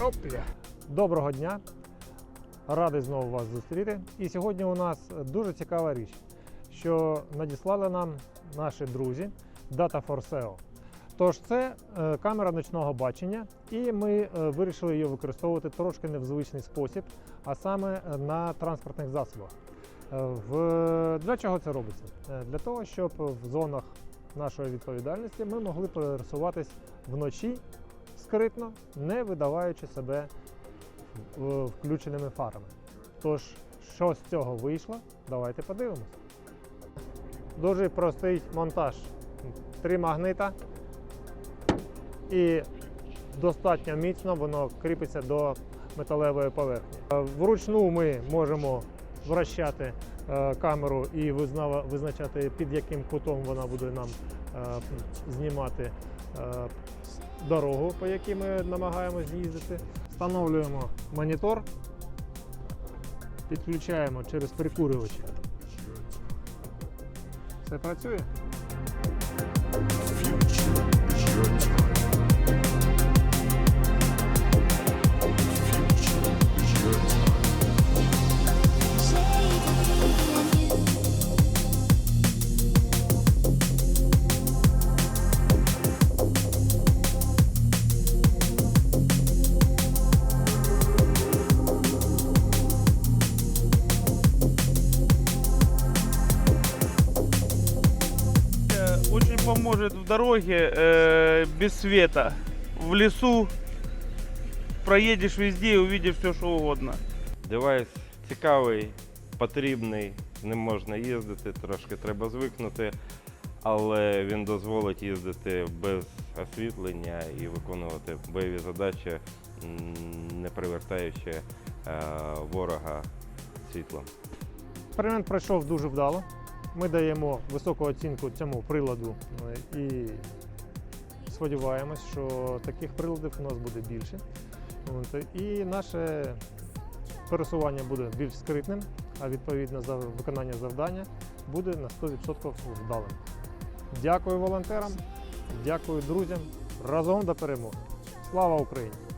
Опля. Доброго дня! Радий знову вас зустріти. І сьогодні у нас дуже цікава річ, що надіслали нам наші друзі Data for SEO. Тож це е, камера ночного бачення, і ми е, вирішили її використовувати трошки не в звичний спосіб, а саме е, на транспортних засобах. В... Для чого це робиться? Для того, щоб в зонах нашої відповідальності ми могли пересуватись вночі скритно, не видаваючи себе е, включеними фарами. Тож, що з цього вийшло, давайте подивимось. Дуже простий монтаж. Три магнита і достатньо міцно воно кріпиться до металевої поверхні. Е, Вручну ми можемо вращати е, камеру і визначати, під яким кутом вона буде нам знімати дорогу, по якій ми намагаємось їздити. Встановлюємо монітор, підключаємо через прикурювач. Все працює? Поможет в дороге э, без света. В лесу проедешь везде и увидишь все, что угодно. Девайс цікавий, потрібний, ним можна їздити, трошки треба звикнути, але він дозволить їздити без освітлення і виконувати бойові задачі, не привертаючи е, ворога світлом. Експеримент пройшов дуже вдало. Ми даємо високу оцінку цьому приладу е, і сподіваємось, що таких приладів у нас буде більше. І наше пересування буде більш скритним, а відповідно за виконання завдання буде на 100% вдалим. Дякую волонтерам, дякую друзям. Разом до перемоги. Слава Україні!